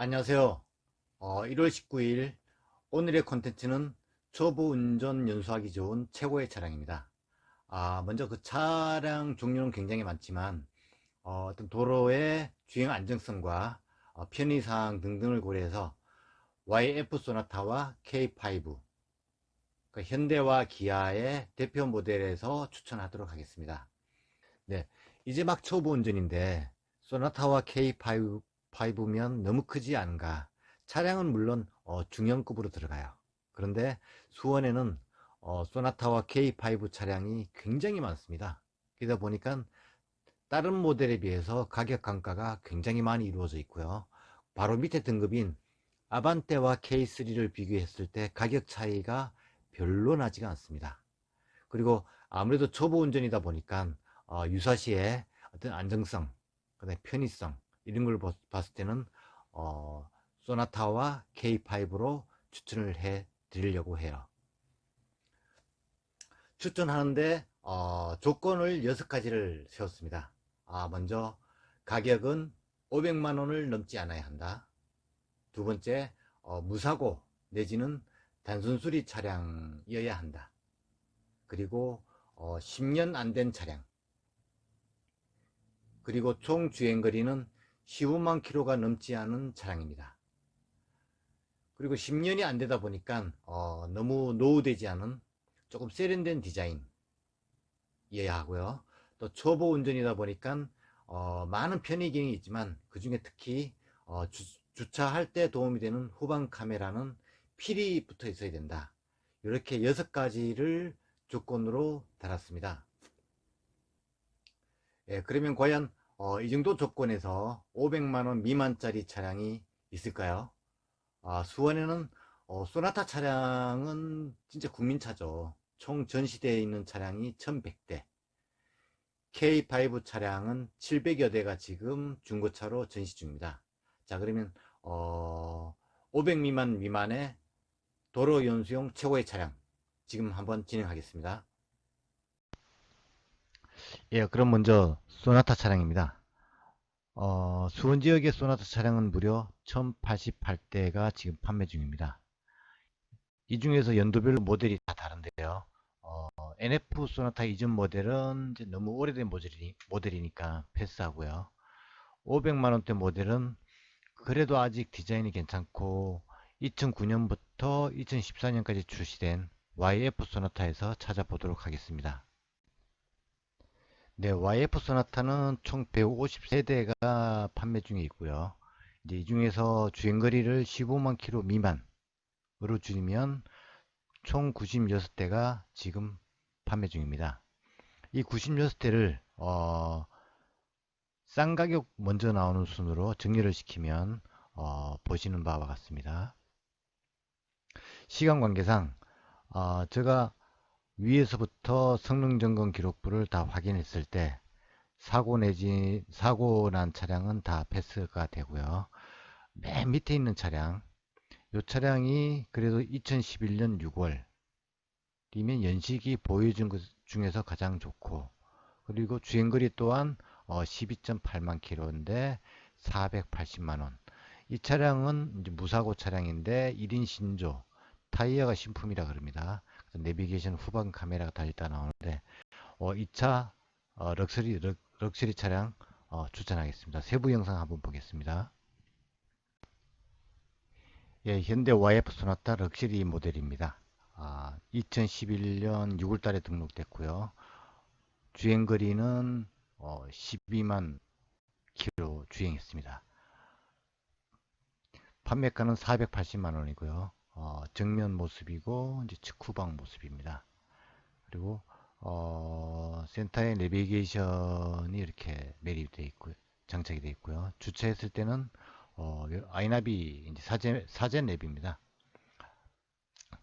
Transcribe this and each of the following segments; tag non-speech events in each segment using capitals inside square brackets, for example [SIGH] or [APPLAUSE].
안녕하세요. 어, 1월 19일 오늘의 콘텐츠는 초보 운전 연수하기 좋은 최고의 차량입니다. 아, 먼저 그 차량 종류는 굉장히 많지만 어, 떤 도로의 주행 안정성과 어, 편의사항 등등을 고려해서 YF 소나타와 K5 그 현대와 기아의 대표 모델에서 추천하도록 하겠습니다. 네, 이제 막 초보 운전인데 소나타와 K5 5면 너무 크지 않은가? 차량은 물론 어, 중형급으로 들어가요. 그런데 수원에는 어, 소나타와 K5 차량이 굉장히 많습니다. 그러다 보니까 다른 모델에 비해서 가격 강가가 굉장히 많이 이루어져 있고요. 바로 밑에 등급인 아반떼와 K3를 비교했을 때 가격 차이가 별로 나지가 않습니다. 그리고 아무래도 초보 운전이다 보니까 어, 유사시에 어떤 안정성 그다음에 편의성 이런 걸 봤을 때는 어, 소나타와 K5로 추천을 해 드리려고 해요. 추천하는데 어, 조건을 6가지를 세웠습니다. 아, 먼저 가격은 500만 원을 넘지 않아야 한다. 두 번째 어, 무사고 내지는 단순 수리 차량이어야 한다. 그리고 어, 10년 안 된 차량 그리고 총 주행 거리는 15만 킬로가 넘지 않은 차량입니다. 그리고 10년이 안 되다 보니까 어, 너무 노후되지 않은 조금 세련된 디자인이어야 하고요. 또 초보 운전이다 보니까 어, 많은 편의 기능이 있지만 그 중에 특히 어, 주, 주차할 때 도움이 되는 후방 카메라는 필히 붙어 있어야 된다. 이렇게 여섯 가지를 조건으로 달았습니다. 예, 그러면 과연 어, 이 정도 조건에서 500만원 미만짜리 차량이 있을까요? 아, 수원에는 어, 소나타 차량은 진짜 국민차죠. 총 전시되어 있는 차량이 1100대. K5 차량은 700여 대가 지금 중고차로 전시 중입니다. 자, 그러면, 어, 500 미만 미만의 도로 연수용 최고의 차량. 지금 한번 진행하겠습니다. 예, 그럼 먼저 소나타 차량입니다. 어, 수원 지역의 소나타 차량은 무려 1088대가 지금 판매 중입니다. 이 중에서 연도별로 모델이 다 다른데요. 어, NF 소나타 이전 모델은 너무 오래된 모델이, 모델이니까 패스하고요. 500만원대 모델은 그래도 아직 디자인이 괜찮고 2009년부터 2014년까지 출시된 YF 소나타에서 찾아보도록 하겠습니다. 네, YF 소나타는 총 150세대가 판매 중에 있고요. 이제 이 중에서 주행거리를 15만 킬로 미만으로 줄이면 총 96대가 지금 판매 중입니다. 이 96대를 어, 싼 가격 먼저 나오는 순으로 정리를 시키면 어, 보시는 바와 같습니다. 시간 관계상 어, 제가 위에서부터 성능 점검 기록부를 다 확인했을 때 사고 내지 사고 난 차량은 다 패스가 되고요. 맨 밑에 있는 차량 이 차량이 그래도 2011년 6월이면 연식이 보여준 것 중에서 가장 좋고 그리고 주행거리 또한 어 12.8만 킬로인데 480만원 이 차량은 무사고 차량인데 1인 신조 타이어가 신품이라 그럽니다 내비게이션 후방 카메라가 달렸다 나오는데 어, 2차 어, 럭셔리 럭, 럭셔리 차량 어, 추천하겠습니다. 세부 영상 한번 보겠습니다. 예, 현대 YF 소나타 럭셔리 모델입니다. 아, 2011년 6월달에 등록됐고요. 주행거리는 어, 12만 킬로 주행했습니다. 판매가는 480만 원이고요. 어, 정면 모습이고 이제 측후방 모습입니다. 그리고 어, 센터에 내비게이션이 이렇게 매립되어 있고 장착이 되어 있고요. 주차했을 때는 어, 아이나비 이제 사제 사제 랩입니다.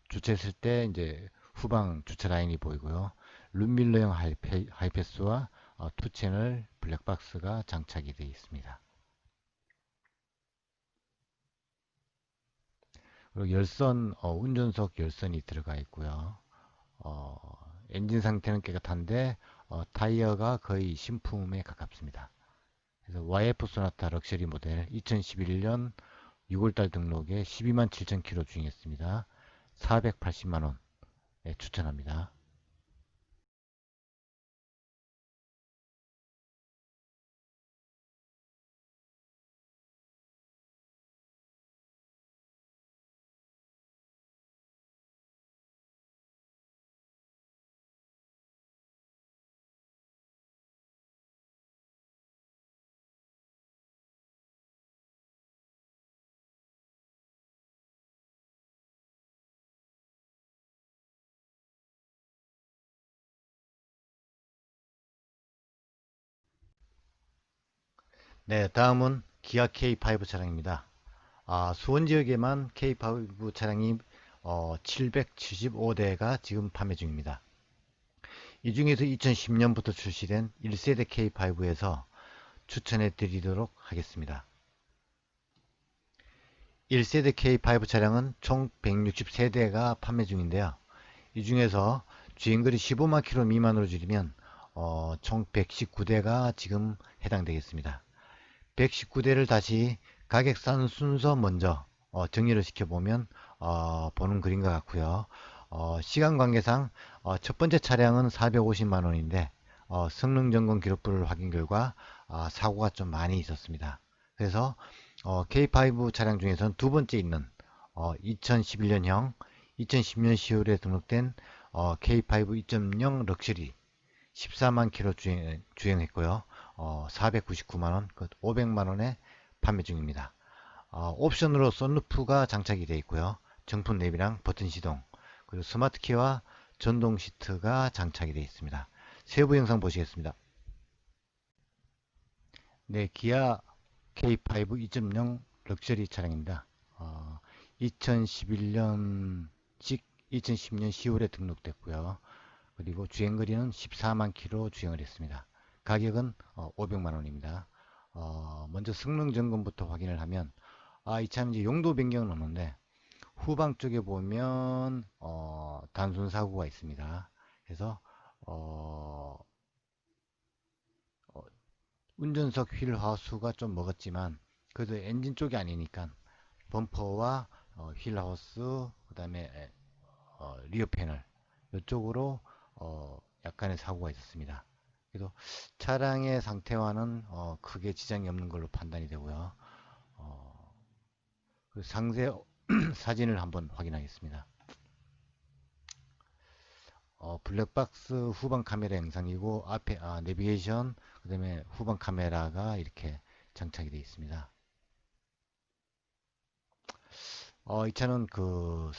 주차했을 때 이제 후방 주차 라인이 보이고요. 룸밀러형 하이패, 하이패스와 어, 투 채널 블랙박스가 장착이 되어 있습니다. 그리고 열선 어, 운전석 열선이 들어가 있고요. 어, 엔진 상태는 깨끗한데 어, 타이어가 거의 신품에 가깝습니다. 그래서 YF 소나타 럭셔리 모델 2011년 6월달 등록에 12만 7천 킬로 주행했습니다. 480만원 추천합니다. 네, 다음은 기아 K5 차량입니다. 아, 수원 지역에만 K5 차량이 어, 775대가 지금 판매 중입니다. 이 중에서 2010년부터 출시된 1세대 K5에서 추천해 드리도록 하겠습니다. 1세대 K5 차량은 총 160세대가 판매 중인데요. 이 중에서 주행거리 15만 킬로 미만으로 줄이면 어, 총 119대가 지금 해당되겠습니다. 119대를 다시 가격산 순서 먼저 어, 정리를 시켜보면 어, 보는 그림 과 같고요. 어, 시간 관계상 어, 첫 번째 차량은 450만원인데 어, 성능 점검 기록부를 확인 결과 어, 사고가 좀 많이 있었습니다. 그래서 K5 차량 중에서는 두 번째 있는 2011년형 2010년 10월에 등록된 K5 2.0 럭셔리 14만 킬로 주행, 주행했고요. 어, 499만원, 500만원에 판매 중입니다. 어, 옵션으로 썬루프가 장착이 되어 있고요. 정품 내비랑 버튼 시동, 그리고 스마트 키와 전동 시트가 장착이 되어 있습니다. 세부 영상 보시겠습니다. 네, 기아 K5 2.0 럭셔리 차량입니다. 어, 2011년식 2010년 10월에 등록됐고요. 그리고 주행거리는 14만 킬로 주행을 했습니다. 가격은 500만원입니다. 어, 어, 먼저 성능 점검부터 확인을 하면 아, 이차 이제 용도 변경은 없는데 후방 쪽에 보면 어, 단순 사고가 있습니다. 그래서 어, 어, 운전석 휠 하우스가 좀 먹었지만 그래도 엔진 쪽이 아니니까 범퍼와 어, 휠 하우스 그 다음에 어, 리어 패널 이쪽으로 어, 약간의 사고가 있었습니다. 그래도 차량의 상태와는 어, 크게 지장이 없는 걸로 판단이 되고요. 어, 그 상세 [CLEARS THROAT] 사진을 한번 확인하겠습니다. 어, 블랙박스 후방 카메라 영상이고 앞에 아, 내비게이션 그 다음에 후방 카메라가 이렇게 장착이 되어 있습니다. 어, 이 차는 그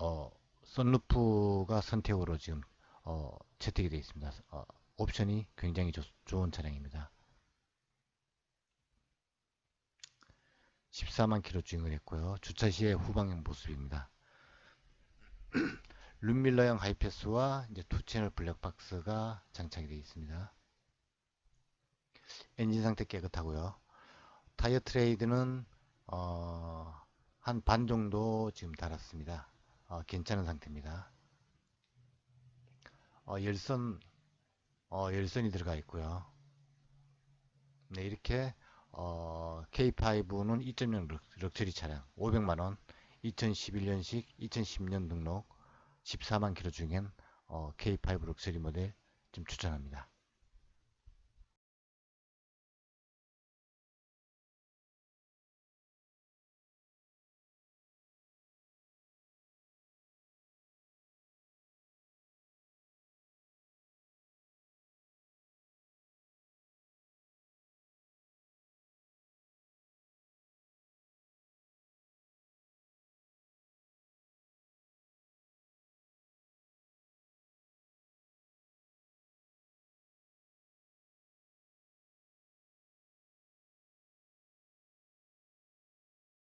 어, 선루프가 선택으로 지금 어, 채택이 되어 있습니다. 어, 옵션이 굉장히 조, 좋은 차량입니다. 14만 킬로 주행을 했고요. 주차 시의 후방형 모습입니다. [CLEARS THROAT] 룸밀러형 하이패스와 이제 투채널 블랙박스가 장착이 되어 있습니다. 엔진 상태 깨끗하고요. 타이어 트레이드는 어, 한 반 정도 지금 달았습니다. 어, 괜찮은 상태입니다. 어, 열선 어, 열선이 들어가 있고요. 네, 이렇게 어, K5는 2.0 럭셔리 차량 500만원 2011년식 2010년 등록 14만 킬로 중엔 어, K5 럭셔리 모델 좀 추천합니다.